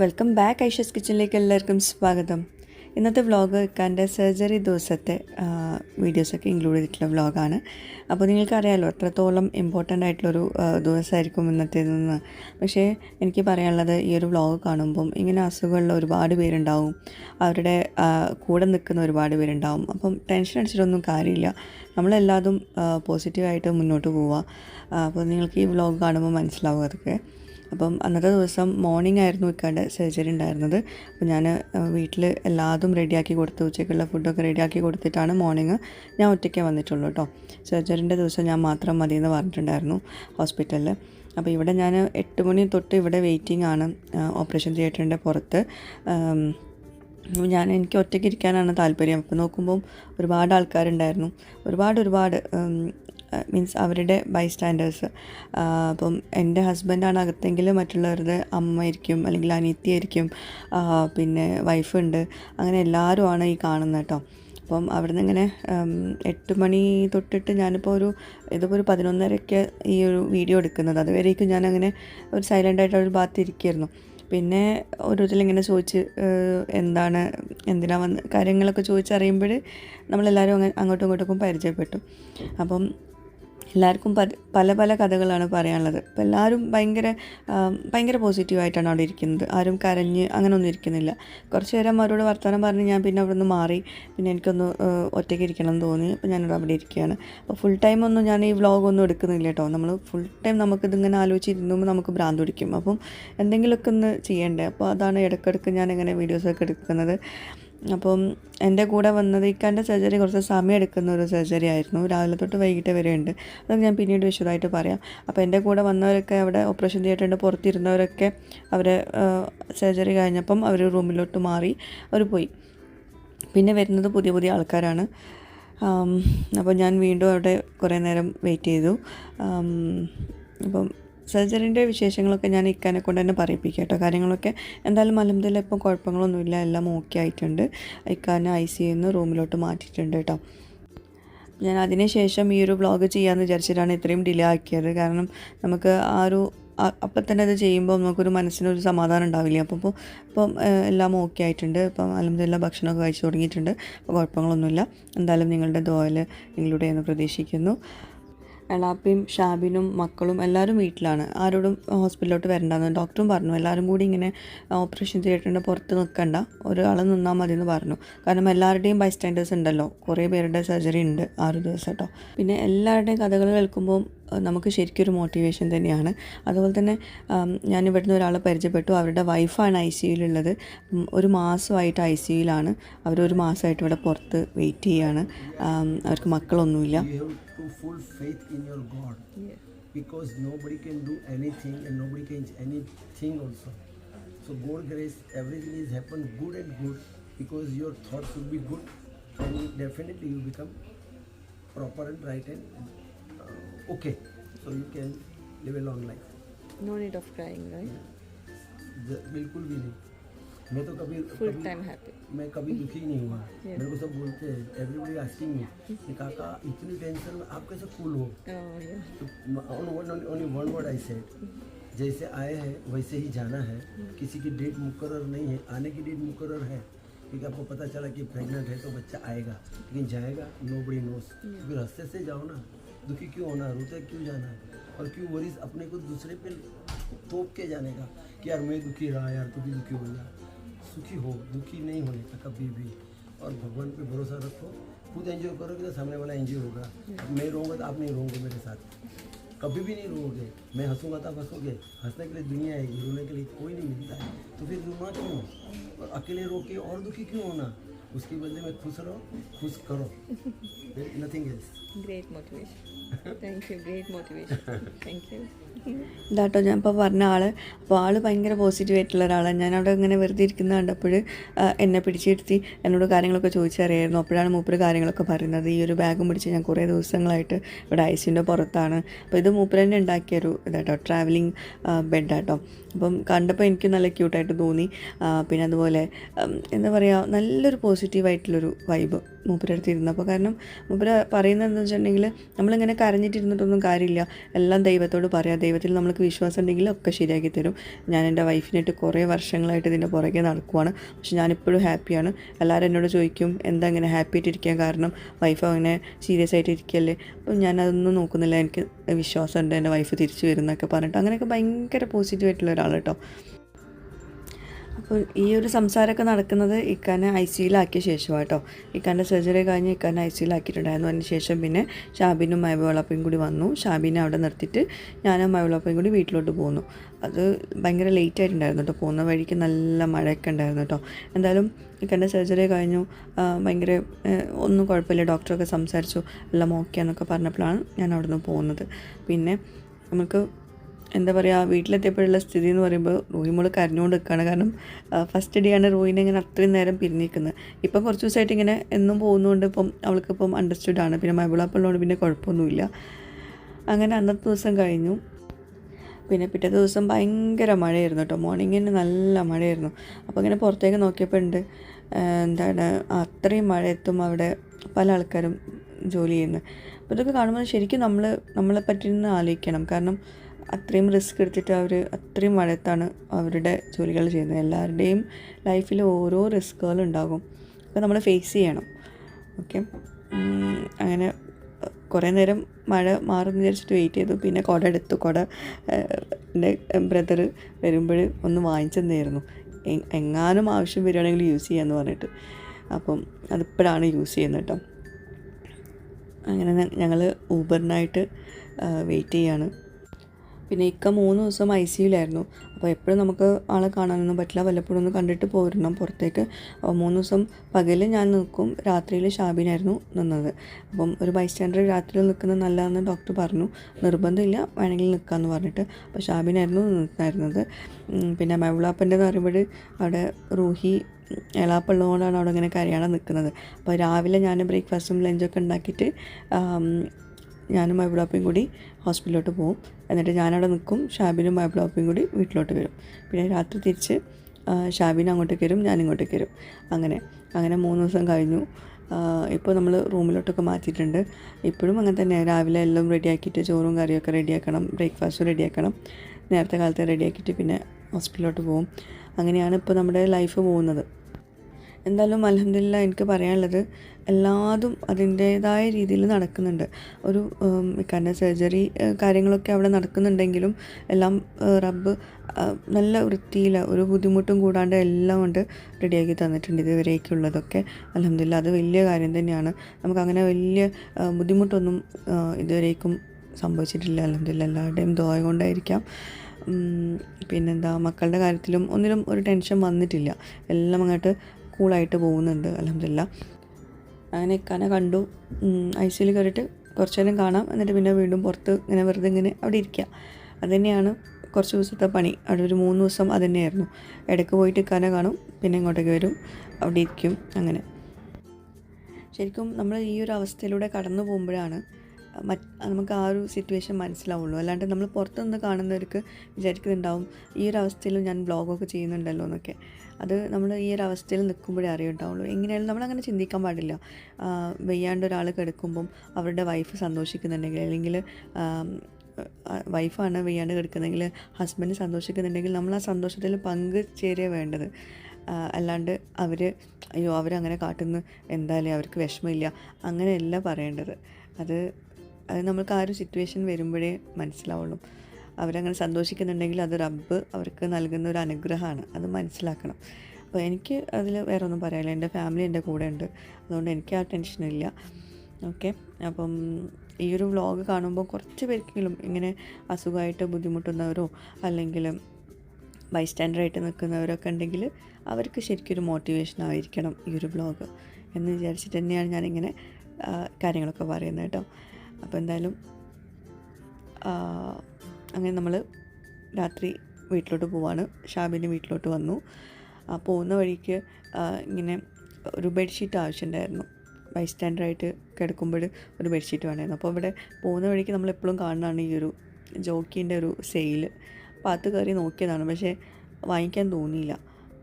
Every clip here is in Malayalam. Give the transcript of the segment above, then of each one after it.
വെൽക്കം ബാക്ക് ഐഷസ് കിച്ചണിലേക്ക് എല്ലാവർക്കും സ്വാഗതം. ഇന്നത്തെ വ്ളോഗ് ഇക്കാന്റെ സർജറി ദിവസത്തെ വീഡിയോസൊക്കെ ഇൻക്ലൂഡ് ചെയ്തിട്ടുള്ള വ്ളോഗാണ് അപ്പോൾ നിങ്ങൾക്കറിയാമല്ലോ എത്രത്തോളം ഇമ്പോർട്ടന്റ് ആയിട്ടുള്ളൊരു ദിവസമായിരിക്കും ഇന്നത്തേതെന്ന് പക്ഷേ എനിക്ക് പറയാനുള്ളത് ഈ ഒരു വ്ളോഗ് കാണുമ്പം ഇങ്ങനെ അസുഖമുള്ള ഒരുപാട് പേരുണ്ടാവും. അവരുടെ കൂടെ നിൽക്കുന്ന ഒരുപാട് പേരുണ്ടാവും. അപ്പം ടെൻഷൻ അടിച്ചിട്ടൊന്നും കാര്യമില്ല. നമ്മളെല്ലാതും പോസിറ്റീവായിട്ട് മുന്നോട്ട് പോവുക അപ്പോൾ നിങ്ങൾക്ക് ഈ വ്ളോഗ് കാണുമ്പോൾ മനസ്സിലാവും അതൊക്കെ. അപ്പം അന്നത്തെ ദിവസം മോർണിംഗ് ആയിരുന്നു ഇക്കാന്റെ സർജറി ഉണ്ടായിരുന്നത്. അപ്പോൾ ഞാൻ വീട്ടിൽ എല്ലാതും റെഡിയാക്കി കൊടുത്തു. ഉച്ചയ്ക്കുള്ള ഫുഡൊക്കെ റെഡിയാക്കി കൊടുത്തിട്ടാണ് മോർണിംഗ് ഞാൻ ഒറ്റയ്ക്കേ വന്നിട്ടുള്ളൂ കേട്ടോ സർജറിന്റെ ദിവസം ഞാൻ മാത്രം മതി എന്ന് പറഞ്ഞിട്ടുണ്ടായിരുന്നു ഹോസ്പിറ്റലിൽ അപ്പോൾ ഇവിടെ ഞാൻ എട്ട് മണി തൊട്ട് ഇവിടെ വെയിറ്റിംഗ് ആണ് ഓപ്പറേഷൻ തിയേറ്ററിന്റെ പുറത്ത്. ഞാൻ എനിക്ക് ഒറ്റയ്ക്ക് ഇരിക്കാനാണ് താല്പര്യം. അപ്പോൾ നോക്കുമ്പം ഒരുപാട് ആൾക്കാരുണ്ടായിരുന്നു. ഒരുപാട് ഒരുപാട് മീൻസ് അവരുടെ ബൈസ്റ്റാൻഡേഴ്സ് അപ്പം എന്റെ ഹസ്ബൻഡാണ് അകത്തെങ്കിൽ മറ്റുള്ളവരുടെ അമ്മയായിരിക്കും അല്ലെങ്കിൽ അനിയത്തിയായിരിക്കും പിന്നെ വൈഫുണ്ട് അങ്ങനെ എല്ലാവരുമാണ് ഈ കാണുന്നത് കേട്ടോ. അപ്പം അവിടുന്ന് ഇങ്ങനെ എട്ട് മണി തൊട്ടിട്ട് ഞാനിപ്പോൾ ഒരു ഇതിപ്പോൾ ഒരു പതിനൊന്നരയ്ക്ക് ഈ ഒരു വീഡിയോ എടുക്കുന്നത്. അതുവരേക്കും ഞാനങ്ങനെ ഒരു സൈലന്റായിട്ട് ഒരു ഭാഗത്ത് ഇരിക്കുമായിരുന്നു പിന്നെ ഓരോരുത്തരിങ്ങനെ ചോദിച്ച് എന്താണ് എന്തിനാ വന്ന് കാര്യങ്ങളൊക്കെ ചോദിച്ചറിയുമ്പോൾ നമ്മളെല്ലാവരും അങ്ങ് അങ്ങോട്ടും ഇങ്ങോട്ടൊക്കെ പരിചയപ്പെട്ടു. അപ്പം എല്ലാവർക്കും പല പല കഥകളാണ് പറയാനുള്ളത്. അപ്പോൾ എല്ലാവരും ഭയങ്കര ഭയങ്കര പോസിറ്റീവായിട്ടാണ് അവിടെ ഇരിക്കുന്നത്. ആരും കരഞ്ഞ് അങ്ങനെ ഒന്നും ഇരിക്കുന്നില്ല. കുറച്ച് നേരം അവരോട് വർത്തമാനം പറഞ്ഞ് ഞാൻ പിന്നെ അവിടെ നിന്ന് മാറി. പിന്നെ എനിക്കൊന്ന് ഒറ്റയ്ക്ക് ഇരിക്കണം എന്ന് തോന്നി. അപ്പോൾ ഞാനിവിടെ അവിടെ ഇരിക്കുകയാണ്. അപ്പോൾ ഫുൾ ടൈം ഒന്നും ഞാൻ ഈ വ്ളോഗ് ഒന്നും എടുക്കുന്നില്ല കേട്ടോ. നമ്മൾ ഫുൾ ടൈം നമുക്കിതിങ്ങനെ ആലോചിച്ചിരുന്നുമ്പോൾ നമുക്ക് ഭ്രാന്ത് പിടിക്കും. അപ്പം എന്തെങ്കിലുമൊക്കെ ഒന്ന് ചെയ്യേണ്ടേ? അപ്പോൾ അതാണ് ഇടയ്ക്കിടയ്ക്ക് ഞാൻ ഇങ്ങനെ വീഡിയോസൊക്കെ എടുക്കുന്നത്. അപ്പം എന്റെ കൂടെ വന്നത് ഇക്കാന്റെ സർജറി കുറച്ച് സമയം എടുക്കുന്ന ഒരു സർജറി ആയിരുന്നു. രാവിലെ തൊട്ട് വൈകിട്ട് വരെ ഉണ്ട്. അത് ഞാൻ പിന്നീട് വിശദമായിട്ട് പറയാം. അപ്പോൾ എന്റെ കൂടെ വന്നവരൊക്കെ അവിടെ ഓപ്പറേഷൻ തിയേറ്ററിന്റെ പുറത്തിരുന്നവരൊക്കെ അവർ സർജറി കഴിഞ്ഞപ്പം അവർ റൂമിലോട്ട് മാറി അവർ പോയി. പിന്നെ വരുന്നത് പുതിയ പുതിയ ആൾക്കാരാണ്. അപ്പോൾ ഞാൻ വീണ്ടും അവിടെ കുറേ നേരം വെയിറ്റ് ചെയ്തു. അപ്പം സർജറിന്റെ വിശേഷങ്ങളൊക്കെ ഞാൻ ഇക്കാനെ കൊണ്ട് തന്നെ പറയിപ്പിക്കാം കേട്ടോ. കാര്യങ്ങളൊക്കെ എന്തായാലും അലഹമ്മദില്ല ഇപ്പം കുഴപ്പങ്ങളൊന്നുമില്ല. എല്ലാം ഓക്കെ ആയിട്ടുണ്ട്. ഇക്കാനെ ഐ സി നിന്ന് റൂമിലോട്ട് മാറ്റിയിട്ടുണ്ട് കേട്ടോ. ഞാൻ അതിനുശേഷം ഈ ഒരു വ്ളോഗ് ചെയ്യാമെന്ന് വിചാരിച്ചിട്ടാണ് ഇത്രയും ഡിലേ ആക്കിയത്. കാരണം നമുക്ക് ആ ഒരു അപ്പം തന്നെ അത് ചെയ്യുമ്പോൾ നമുക്കൊരു മനസ്സിനൊരു സമാധാനം ഉണ്ടാവില്ല? അപ്പം ഇപ്പോൾ ഇപ്പം എല്ലാം ഓക്കെ ആയിട്ടുണ്ട്. ഇപ്പം അലഹമ്മദില്ല ഭക്ഷണമൊക്കെ കഴിച്ചു തുടങ്ങിയിട്ടുണ്ട്. അപ്പോൾ കുഴപ്പങ്ങളൊന്നുമില്ല. എന്തായാലും നിങ്ങളുടെ ദോയിൽ നിങ്ങളുടെ എന്ന് പ്രതീക്ഷിക്കുന്നു. എളാപ്പയും ഷാബിനും മക്കളും എല്ലാവരും വീട്ടിലാണ്. ആരോടും ഹോസ്പിറ്റലിലോട്ട് വരണ്ടെന്ന് ഡോക്ടറും പറഞ്ഞു. എല്ലാവരും കൂടി ഇങ്ങനെ ഓപ്പറേഷൻ തിയേറ്ററിന്റെ പുറത്ത് നിൽക്കണ്ട. ഒരാൾ നിന്നാൽ മതി എന്ന് പറഞ്ഞു. കാരണം എല്ലാവരുടെയും ബൈസ്റ്റാൻഡേഴ്സ് ഉണ്ടല്ലോ. കുറേ പേരുടെ സർജറി ഉണ്ട് ആറു ദിവസം കേട്ടോ പിന്നെ എല്ലാവരുടെയും കഥകൾ കേൾക്കുമ്പോൾ നമുക്ക് ശരിക്കും ഒരു മോട്ടിവേഷൻ തന്നെയാണ്. അതുപോലെ തന്നെ ഞാൻ ഇവിടുന്ന് ഒരാളെ പരിചയപ്പെട്ടു. അവരുടെ വൈഫാണ് ഐ സി യുയിലുള്ളത് ഒരു മാസമായിട്ട് ഐ സി യുയിലാണ് അവരൊരു മാസമായിട്ട് ഇവിടെ പുറത്ത് വെയിറ്റ് ചെയ്യാണ്. അവർക്ക് മക്കളൊന്നുമില്ല. to full faith in your God. Because nobody can do anything and nobody can change anything also. So God grace, everything is happen good and good because your thoughts will be good and definitely you become proper and right and uh, okay. So you can live a long life. No need of crying, right? ज- बिल्कुल भी नहीं मैं तो कभी कभी- time happy. मैं कभी दुखी नहीं हुआ। Yes. मेरे को सब बोलते हैं एवरीबडी आस्किंग मी कि काका इतनी टेंशन में आप कैसे कूल हो? Only one word I said जैसे आए हैं वैसे ही जाना है। yes. किसी की डेट मुकर्र नहीं है आने की डेट मुकर्र है। क्योंकि आपको पता चला कि प्रेग्नेंट है तो बच्चा आएगा लेकिन जाएगा नो बड़ी नोस फिर हँसते से जाओ ना दुखी क्यों होना रोते क्यों जाना? और क्यों वरीज अपने को दूसरे पे तोप के जाने का? कि यार मैं दुखी रहा यार तू भी दुखी हो जा। सुखी हो दुखी नहीं होने का कभी भी। और भगवान पे भरोसा रखो। खुद एंजॉय करोगे तो सामने वाला एंजॉय होगा। मैं रहूँगा तो आप नहीं रहोगे मेरे साथ। कभी भी नहीं रोओगे मैं हंसूँगा तो आप हंसोगे। हंसने के लिए दुनिया है रोने के लिए कोई नहीं मिलता है। तो फिर रोना क्यों? और अकेले रो के और दुखी क्यों होना? उसके बदले में खुश रहो खुश करो। Nothing else Great motivation. ഇതാട്ടോ ഞാൻ ഇപ്പോൾ പറഞ്ഞ ആൾ അപ്പോൾ ആൾ ഭയങ്കര പോസിറ്റീവ് ആയിട്ടുള്ള ഒരാളാണ് ഞാൻ അവിടെ ഇങ്ങനെ വെറുതെ ഇരിക്കുന്ന കണ്ടപ്പോൾ എന്നെ പിടിച്ചിരുത്തി എന്നോട് കാര്യങ്ങളൊക്കെ ചോദിച്ചറിയായിരുന്നു. അപ്പോഴാണ് മൂപ്പര് കാര്യങ്ങളൊക്കെ പറയുന്നത്. ഈ ഒരു ബാഗും പിടിച്ച് ഞാൻ കുറേ ദിവസങ്ങളായിട്ട് ഇവിടെ ഐസിന്റെ പുറത്താണ്. അപ്പോൾ ഇത് മൂപ്പര് തന്നെ ഉണ്ടാക്കിയൊരു ഇതാട്ടോ ട്രാവലിംഗ് ബെഡാട്ടോ അപ്പം കണ്ടപ്പോൾ എനിക്ക് നല്ല ക്യൂട്ടായിട്ട് തോന്നി. പിന്നെ അതുപോലെ എന്താ പറയുക നല്ലൊരു പോസിറ്റീവായിട്ടുള്ളൊരു വൈബ് മൂപ്പരുടെ അടുത്ത് ഇരുന്നപ്പോൾ കാരണം മൂപ്പര എന്താ വെച്ചിട്ടുണ്ടെങ്കിൽ നമ്മളിങ്ങനെ കരഞ്ഞിട്ടിരുന്നിട്ടൊന്നും കാര്യമില്ല. എല്ലാം ദൈവത്തോട് പറയാം. ദൈവത്തിൽ നമ്മൾക്ക് വിശ്വാസം ഉണ്ടെങ്കിൽ ഒക്കെ ശരിയാക്കി തരും. ഞാൻ എന്റെ വൈഫിനായിട്ട് കുറേ വർഷങ്ങളായിട്ട് ഇതിന്റെ പുറകെ നടക്കുവാണ്. പക്ഷെ ഞാനിപ്പോഴും ഹാപ്പിയാണ്. എല്ലാവരും എന്നോട് ചോദിക്കും എന്താ ഇങ്ങനെ ഹാപ്പി ആയിട്ടിരിക്കാൻ കാരണം? വൈഫ് അങ്ങനെ സീരിയസ് ആയിട്ട് ഇരിക്കുകയല്ലേ അപ്പം ഞാനതൊന്നും നോക്കുന്നില്ല. എനിക്ക് വിശ്വാസമുണ്ട് എന്റെ വൈഫ് തിരിച്ചു വരുന്നൊക്കെ പറഞ്ഞിട്ട്. അങ്ങനെയൊക്കെ ഭയങ്കര പോസിറ്റീവ് ആയിട്ടുള്ള ഒരാൾ കേട്ടോ. അപ്പോൾ ഈ ഒരു സംസാരമൊക്കെ നടക്കുന്നത് ഇക്കാനെ ഐ സിയിലാക്കിയ ശേഷമാണ് കേട്ടോ ഇക്കാന്റെ സർജറി കഴിഞ്ഞ് ഇക്കാനെ ഐ സിയിലാക്കിയിട്ടുണ്ടായിരുന്നു. അതിന് ശേഷം പിന്നെ ഷാബിനും മൈവളപ്പയും കൂടി വന്നു. ഷാബിനെ അവിടെ നിർത്തിയിട്ട് ഞാനും മൈവളപ്പയും കൂടി വീട്ടിലോട്ട് പോന്നു. അത് ഭയങ്കര ലേറ്റ് ആയിട്ടുണ്ടായിരുന്നു കേട്ടോ. പോകുന്ന വഴിക്ക് നല്ല മഴയൊക്കെ ഉണ്ടായിരുന്നു കേട്ടോ. എന്തായാലും ഇക്കാന്റെ സർജറി കഴിഞ്ഞു. ഭയങ്കര ഒന്നും കുഴപ്പമില്ല. ഡോക്ടറൊക്കെ സംസാരിച്ചു. എല്ലാം ഓക്കെ എന്നൊക്കെ പറഞ്ഞപ്പോഴാണ് ഞാൻ അവിടെ നിന്ന് പോകുന്നത്. പിന്നെ നമുക്ക് എന്താ പറയുക വീട്ടിലെത്തിയപ്പോഴുള്ള സ്ഥിതി എന്ന് പറയുമ്പോൾ റൂഹിമോൾ കരഞ്ഞുകൊണ്ട് നിൽക്കുകയാണ് കാരണം ഫസ്റ്റ് ഡേ ആണ് റൂയിനെ ഇങ്ങനെ അത്രയും നേരം പിരിഞ്ഞിരിക്കുന്നത്. ഇപ്പം കുറച്ച് ദിവസമായിട്ട് ഇങ്ങനെ എന്നും പോകുന്നതുകൊണ്ട് ഇപ്പം അണ്ടർസ്റ്റുഡ് ആണ്. പിന്നെ മൈബിളാപ്പുള്ളതുകൊണ്ട് പിന്നെ കുഴപ്പമൊന്നുമില്ല. അങ്ങനെ അന്നത്തെ ദിവസം കഴിഞ്ഞു. പിന്നെ പിറ്റേ ദിവസം ഭയങ്കര മഴയായിരുന്നു കേട്ടോ. മോർണിംഗിന് നല്ല മഴയായിരുന്നു. അപ്പോൾ ഇങ്ങനെ പുറത്തേക്ക് നോക്കിയപ്പോൾ ഉണ്ട് എന്താണ് അത്രയും മഴയത്തും അവിടെ പല ആൾക്കാരും ജോലി ചെയ്യുന്നത് അപ്പോൾ ഇതൊക്കെ കാണുമ്പോൾ ശരിക്കും നമ്മൾ നമ്മളെ പറ്റി ആലോചിക്കണം. കാരണം അത്രയും റിസ്ക് എടുത്തിട്ട് അവർ അത്രയും മഴയത്താണ് അവരുടെ ജോലികൾ ചെയ്യുന്നത്. എല്ലാവരുടെയും ലൈഫിൽ ഓരോ റിസ്കുകളുണ്ടാകും അപ്പോൾ നമ്മൾ ഫേസ് ചെയ്യണം. ഓക്കെ അങ്ങനെ കുറേ നേരം മഴ മാറുമെന്ന് വിചാരിച്ചിട്ട് വെയിറ്റ് ചെയ്തു. പിന്നെ കുട എടുത്തു. കുട എന്റെ ബ്രദർ വരുമ്പോൾ ഒന്ന് വാങ്ങിച്ചെന്നായിരുന്നു എങ്ങാനും ആവശ്യം വരികയാണെങ്കിൽ യൂസ് ചെയ്യാമെന്ന് പറഞ്ഞിട്ട്. അപ്പം അതിപ്പോഴാണ് യൂസ് ചെയ്യുന്നത് കേട്ടോ. അങ്ങനെ ഞങ്ങൾ ഊബറിനായിട്ട് വെയിറ്റ് ചെയ്യാണ്. പിന്നെ ഇക്ക മൂന്ന് ദിവസം ഐ സിയിലായിരുന്നു അപ്പോൾ എപ്പോഴും നമുക്ക് ആളെ കാണാനൊന്നും പറ്റില്ല. വല്ലപ്പോഴും ഒന്ന് കണ്ടിട്ട് പോരണം പുറത്തേക്ക്. അപ്പോൾ മൂന്ന് ദിവസം പകൽ ഞാൻ നിൽക്കും. രാത്രിയിൽ ഷാബിനായിരുന്നു നിന്നത്. അപ്പം ഒരു ബൈസ്റ്റാൻഡർ രാത്രിയിൽ നിൽക്കുന്നത് നല്ലതെന്ന് ഡോക്ടർ പറഞ്ഞു. നിർബന്ധമില്ല വേണമെങ്കിൽ നിൽക്കാമെന്ന് പറഞ്ഞിട്ട്. അപ്പോൾ ഷാബിനായിരുന്നു നിന്നായിരുന്നത് പിന്നെ മൈവിളാപ്പന്റെ എന്ന് പറയുമ്പോൾ അവിടെ റൂഹി എളാപ്പുള്ളതുകൊണ്ടാണ് അവിടെ ഇങ്ങനെ കരയാതെ നിൽക്കുന്നത്. അപ്പോൾ രാവിലെ ഞാൻ ബ്രേക്ക്ഫാസ്റ്റും ലഞ്ചൊക്കെ ഉണ്ടാക്കിയിട്ട് ഞാനും മൈബിളാപ്പയും കൂടി ഹോസ്പിറ്റലിലോട്ട് പോകും എന്നിട്ട് ഞാനവിടെ നിൽക്കും. ഷാബിനും മൈബിളാപ്പയും കൂടി വീട്ടിലോട്ട് വരും. പിന്നെ രാത്രി തിരിച്ച് ഷാബിൻ അങ്ങോട്ടേക്ക് വരും. ഞാൻ ഇങ്ങോട്ടേക്ക് വരും. അങ്ങനെ അങ്ങനെ മൂന്ന് ദിവസം കഴിഞ്ഞു. ഇപ്പോൾ നമ്മൾ റൂമിലോട്ടൊക്കെ മാറ്റിയിട്ടുണ്ട്. ഇപ്പോഴും അങ്ങനെ തന്നെ. രാവിലെ എല്ലാം റെഡിയാക്കിയിട്ട് ചോറും കറിയൊക്കെ റെഡിയാക്കണം ബ്രേക്ക്ഫാസ്റ്റും റെഡിയാക്കണം നേരത്തെ കാലത്ത് റെഡിയാക്കിയിട്ട് പിന്നെ ഹോസ്പിറ്റലിലോട്ട് പോകും അങ്ങനെയാണ് ഇപ്പോൾ നമ്മുടെ ലൈഫ് പോകുന്നത്. എന്തായാലും അലഹമില്ല എനിക്ക് പറയാനുള്ളത് എല്ലാതും അതിന്റേതായ രീതിയിൽ നടക്കുന്നുണ്ട്. ഒരു ഇക്കാന്റെ സർജറി കാര്യങ്ങളൊക്കെ അവിടെ നടക്കുന്നുണ്ടെങ്കിലും എല്ലാം റബ്ബ് നല്ല വൃത്തിയിൽ ഒരു ബുദ്ധിമുട്ടും കൂടാണ്ട് എല്ലാം കൊണ്ട് റെഡിയാക്കി തന്നിട്ടുണ്ട് ഇതുവരേക്കുള്ളതൊക്കെ. അലഹമില്ല അത് വലിയ കാര്യം തന്നെയാണ്. നമുക്ക് അങ്ങനെ വലിയ ബുദ്ധിമുട്ടൊന്നും ഇതുവരേക്കും സംഭവിച്ചിട്ടില്ല. അലഹമില്ല എല്ലാവരുടെയും ദോയ കൊണ്ടായിരിക്കാം. പിന്നെന്താ മക്കളുടെ കാര്യത്തിലും ഒന്നിലും ഒരു ടെൻഷൻ വന്നിട്ടില്ല. എല്ലാം അങ്ങോട്ട് കൂളായിട്ട് പോകുന്നുണ്ട് അലഹമില്ല അങ്ങനെ ഇക്കാനെ കണ്ടു. ഐ സിയിൽ കയറിയിട്ട് കുറച്ച് നേരം കാണാം. എന്നിട്ട് പിന്നെ വീണ്ടും പുറത്ത് ഇങ്ങനെ വെറുതെ ഇങ്ങനെ അവിടെ ഇരിക്കുക. അതുതന്നെയാണ് കുറച്ച് ദിവസത്തെ പണി. അവിടെ ഒരു മൂന്ന് ദിവസം അത് തന്നെയായിരുന്നു. ഇടയ്ക്ക് പോയിട്ട് ഇക്കാനെ കാണും പിന്നെ ഇങ്ങോട്ടേക്ക് വരും. അവിടെ ഇരിക്കും അങ്ങനെ. ശരിക്കും നമ്മൾ ഈ ഒരു അവസ്ഥയിലൂടെ കടന്നു പോകുമ്പോഴാണ് നമുക്ക് ആ ഒരു സിറ്റുവേഷൻ മനസ്സിലാവുള്ളൂ. അല്ലാണ്ട് നമ്മൾ പുറത്തുനിന്ന് കാണുന്നവർക്ക് വിചാരിക്കുന്നുണ്ടാവും ഈ ഒരു അവസ്ഥയിലും ഞാൻ ബ്ലോഗൊക്കെ ചെയ്യുന്നുണ്ടല്ലോ എന്നൊക്കെ. അത് നമ്മൾ ഈ ഒരു അവസ്ഥയിൽ നിൽക്കുമ്പോഴേ അറിയുണ്ടാവുള്ളൂ. എങ്ങനെയായാലും നമ്മളങ്ങനെ ചിന്തിക്കാൻ പാടില്ല. വയ്യാണ്ട് ഒരാൾ കിടക്കുമ്പം അവരുടെ വൈഫ് സന്തോഷിക്കുന്നുണ്ടെങ്കിൽ അല്ലെങ്കിൽ വൈഫാണ് വയ്യാണ്ട് കിടക്കുന്നതെങ്കിൽ ഹസ്ബൻഡ് സന്തോഷിക്കുന്നുണ്ടെങ്കിൽ നമ്മൾ ആ സന്തോഷത്തിൽ പങ്ക് ചേരുക വേണ്ടത്. അല്ലാണ്ട് അവർ അയ്യോ അവരങ്ങനെ കാട്ടുന്നു. എന്തായാലും അവർക്ക് വിഷമമില്ല. അങ്ങനെയല്ല പറയേണ്ടത്. അത് അത് നമുക്ക് ആ ഒരു സിറ്റുവേഷൻ വരുമ്പോഴേ മനസ്സിലാവുള്ളൂ. അവരങ്ങനെ സന്തോഷിക്കുന്നുണ്ടെങ്കിൽ അത് റബ്ബ് അവർക്ക് നൽകുന്ന ഒരു അനുഗ്രഹമാണ്. അത് മനസ്സിലാക്കണം. അപ്പോൾ എനിക്ക് അതിൽ വേറെ ഒന്നും പറയാനില്ല. എന്റെ ഫാമിലി എന്റെ കൂടെ ഉണ്ട്. അതുകൊണ്ട് എനിക്ക് ആ ടെൻഷനില്ല ഓക്കെ? അപ്പം ഈ ഒരു വ്ളോഗ് കാണുമ്പോൾ കുറച്ച് പേർക്കെങ്കിലും ഇങ്ങനെ അസുഖമായിട്ട് ബുദ്ധിമുട്ടുന്നവരോ അല്ലെങ്കിൽ ബൈസ്റ്റാൻഡറായിട്ട് നിൽക്കുന്നവരൊക്കെ ഉണ്ടെങ്കിൽ അവർക്ക് ശരിക്കും ഒരു മോട്ടിവേഷൻ ആയിരിക്കണം ഈ ഒരു ബ്ലോഗ് എന്ന് വിചാരിച്ചിട്ട് തന്നെയാണ് ഞാനിങ്ങനെ കാര്യങ്ങളൊക്കെ പറയുന്നത് കേട്ടോ. അപ്പോൾ എന്തായാലും അങ്ങനെ നമ്മൾ രാത്രി വീട്ടിലോട്ട് പോവാണ്. ഷാബിന്റെ വീട്ടിലോട്ട് വന്നു. ആ പോകുന്ന വഴിക്ക് ഇങ്ങനെ ഒരു ബെഡ്ഷീറ്റ് ആവശ്യമുണ്ടായിരുന്നു ബൈ സ്റ്റാൻഡറായിട്ട് കിടക്കുമ്പോൾ ഒരു ബെഡ്ഷീറ്റ് വേണമായിരുന്നു. അപ്പോൾ ഇവിടെ പോകുന്ന വഴിക്ക് നമ്മൾ എപ്പോഴും കാണുന്നതാണ് ഈ ഒരു ജോക്കീന്റെ ഒരു സെയിൽ അപ്പോൾ അത് കയറി നോക്കിയതാണ്. പക്ഷേ വാങ്ങിക്കാൻ തോന്നിയില്ല.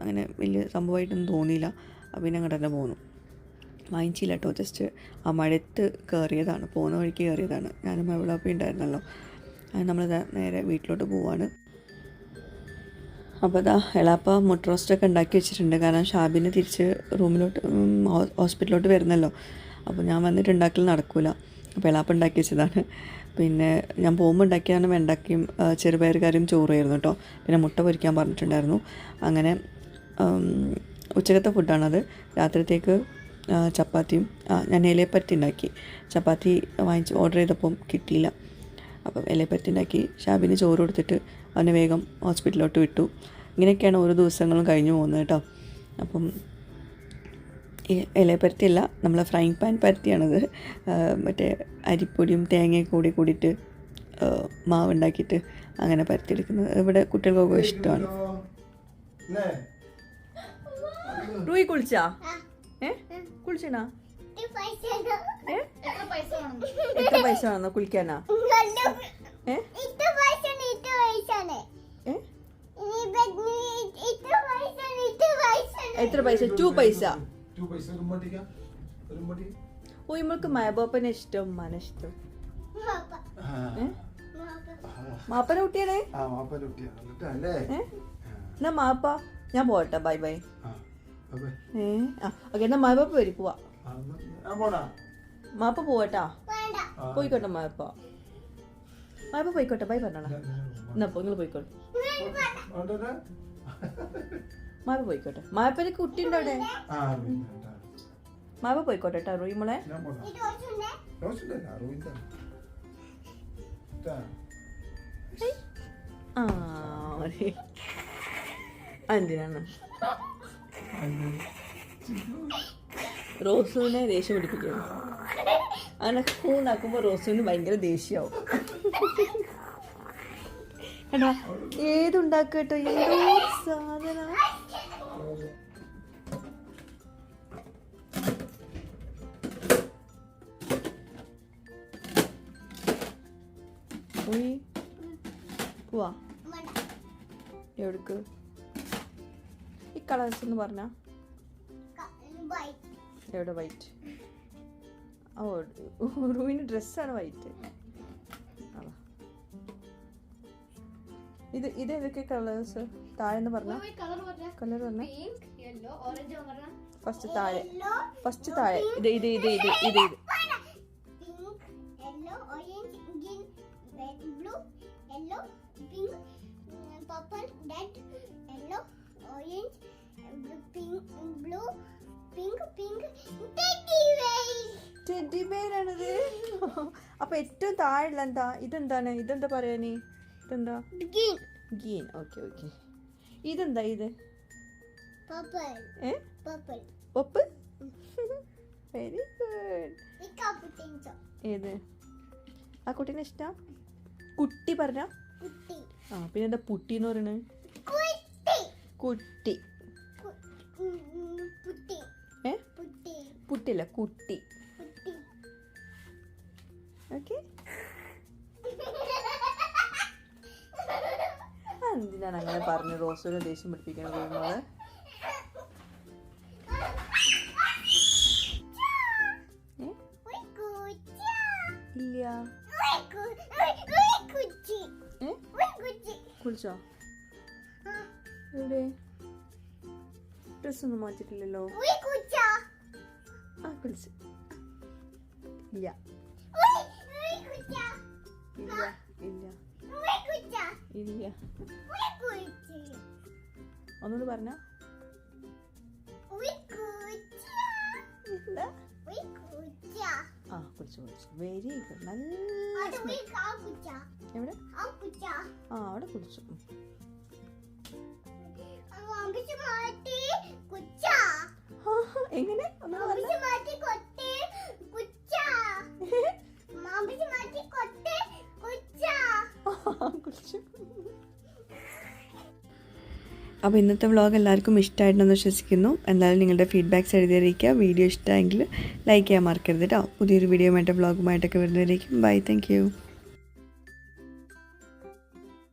അങ്ങനെ വലിയ സംഭവമായിട്ടൊന്നും തോന്നിയില്ല. പിന്നെ അങ്ങോട്ട് തന്നെ പോന്നു. വാങ്ങിച്ചില്ല കേട്ടോ. ജസ്റ്റ് ആ മഴത്ത് കയറിയതാണ്. പോകുന്ന വഴിക്ക് കയറിയതാണ്. ഞാനും അവിടെ പോയി ഉണ്ടായിരുന്നല്ലോ. നമ്മളിതാ നേരെ വീട്ടിലോട്ട് പോവാണ്. അപ്പോൾ അതാ എളാപ്പ മുട്ട റോസ്റ്റൊക്കെ ഉണ്ടാക്കി വെച്ചിട്ടുണ്ട്. കാരണം ഷാബിന് തിരിച്ച് റൂമിലോട്ട് ഹോസ്പിറ്റലിലോട്ട് വരുന്നല്ലോ. അപ്പോൾ ഞാൻ വന്നിട്ട് ഉണ്ടാക്കൽ നടക്കൂല. അപ്പോൾ എളാപ്പ ഉണ്ടാക്കി വെച്ചതാണ്. പിന്നെ ഞാൻ പോകുമ്പോൾ ഉണ്ടാക്കിയാണ് വെണ്ടക്കയും ചെറുപയറുകാരും ചോറുമായിരുന്നു കേട്ടോ. പിന്നെ മുട്ട പൊരിക്കാൻ പറഞ്ഞിട്ടുണ്ടായിരുന്നു. അങ്ങനെ ഉച്ചക്കത്തെ ഫുഡാണത്. രാത്രിത്തേക്ക് ചപ്പാത്തിയും ഞാൻ ഇലയപ്പറ്റി ഉണ്ടാക്കി. ചപ്പാത്തി വാങ്ങിച്ച് ഓർഡർ ചെയ്തപ്പം കിട്ടിയില്ല. അപ്പം ഇലയപ്പറ്റി ഉണ്ടാക്കി ഷാബിന് ചോറ് കൊടുത്തിട്ട് അവനെ വേഗം ഹോസ്പിറ്റലിലോട്ട് വിട്ടു. ഇങ്ങനെയൊക്കെയാണ് ഓരോ ദിവസങ്ങളും കഴിഞ്ഞു പോകുന്നത് കേട്ടോ. അപ്പം ഇലപ്പരത്തിയല്ല നമ്മളെ ഫ്രൈങ് പാൻ പരത്തിയാണത്. മറ്റേ അരിപ്പൊടിയും തേങ്ങയും കൂടി കൂടിയിട്ട് മാവുണ്ടാക്കിയിട്ട് മാവ് ഉണ്ടാക്കിയിട്ട് അങ്ങനെ പരത്തിയെടുക്കുന്നത്. ഇവിടെ കുട്ടികൾക്കൊക്കെ ഇഷ്ടമാണ്. റൂയി കുളിച്ചാ? ഏ? കുളിച്ചണാ എത്ര പൈസ വേണം? എത്ര പൈസ വേണമെന്നോ കുളിക്കാനാ? എത്ര പൈസ? ടു പൈസ. ഓ ഇമ്മൾക്ക് മാബോപ്പനെ ഇഷ്ടം ഉമ്മാനെ ഇഷ്ടം. മാപ്പന കുട്ടിയാണേ? എന്നാ മാപ്പ ഞാൻ പോട്ടെ ബൈ ബൈ. ആ ഏ? ഓക്കെ എന്നാ മായപ്പാപ്പ വരും പോവാ. മാപ്പ പോവട്ടാ. പോയിക്കോട്ടെ മാപ്പ. മാപ്പ പോയിക്കോട്ടെ ബൈ പറഞ്ഞോളാം. എന്നാ പോ നിങ്ങൾ പോയിക്കോട്ടെ മാപ്പ പോയിക്കോട്ടെ. മായപ്പന് കുട്ടി ഉണ്ടോ അവിടെ മാപ്പ പോയിക്കോട്ടെ കേട്ടോ റൂയി മോളെ. ആ. എന്തിനാണ് റോസുവിനെ ദേഷ്യം പിടിപ്പിക്കുന്നു അങ്ങനെ കൂണാക്കുമ്പോൾ റോസുവിന് ഭയങ്കര ദേഷ്യമാവും എടാ ഏതുണ്ടാക്കട്ടോ ഏതോ സാധന. പോയി പോവാ എവിടേക്ക്? ഈ കളേഴ്സ് എന്ന് പറഞ്ഞ. എവിടെ വൈറ്റ് ഓ റൂവിന് ഡ്രസ്സാണ് വൈറ്റ് ഇത് ഇത് ഏതൊക്കെ കളേഴ്സ് താഴെന്ന് പറഞ്ഞ? കളർ പറഞ്ഞ? ഫസ്റ്റ് താഴെ. ഫസ്റ്റ് താഴെ. ഇത് ഇത് ഇത് ഇത് ഇത് ഇത്. ടെഡി പേരാണത് അപ്പൊ ഏറ്റവും താഴെയുള്ള എന്താ? ഇതെന്താണ്? ഇതെന്താ പറയാന് ഇതെന്താ? ഗീൻ ഓക്കെ ഓക്കെ ഇതെന്താ ഇത്. ഒപ്പ് വെരി ഗുഡ്. ഏത്? ആ കുട്ടീനെ ഇഷ്ടം? കുട്ടി പറഞ്ഞ? ആ പിന്നെ എന്താ പുട്ടി എന്ന് putti, കുട്ടി. ഏ? പുട്ടില്ല കുട്ടി. ഓക്കെ. എന്തിനാണ് അങ്ങനെ പറഞ്ഞ് റോസുവിനെ ദേഷ്യം? We kucha, ഇല്ല. കുളിച്ചോ? എവിടെ? ഡ്രസ് ഒന്നും മാറ്റിട്ടില്ലല്ലോ ആ കുളിച്ച്. ഇല്ല. ഇല്ല ഇല്ല. ഇല്ല. ഒന്നുകൂടി പറഞ്ഞ. ആ കുളിച്ചു കുളിച്ചു വെരി ഗുഡ് നല്ല. എവിടെ? ആ അവിടെ കുളിച്ചു എങ്ങനെ? അപ്പോൾ ഇന്നത്തെ വ്ളോഗ് എല്ലാവർക്കും ഇഷ്ടമായിട്ടുണ്ടെന്ന് വിശ്വസിക്കുന്നു. എന്തായാലും നിങ്ങളുടെ ഫീഡ്ബാക്ക്സ് എഴുതിയിരിക്കുക. വീഡിയോ ഇഷ്ടമെങ്കിൽ ലൈക്ക് ചെയ്യാൻ മറക്കരുത് കേട്ടോ. പുതിയൊരു വീഡിയോ ആയിട്ട് വ്ളോഗുമായിട്ടൊക്കെ വരുന്നതായിരിക്കും ബൈ. താങ്ക്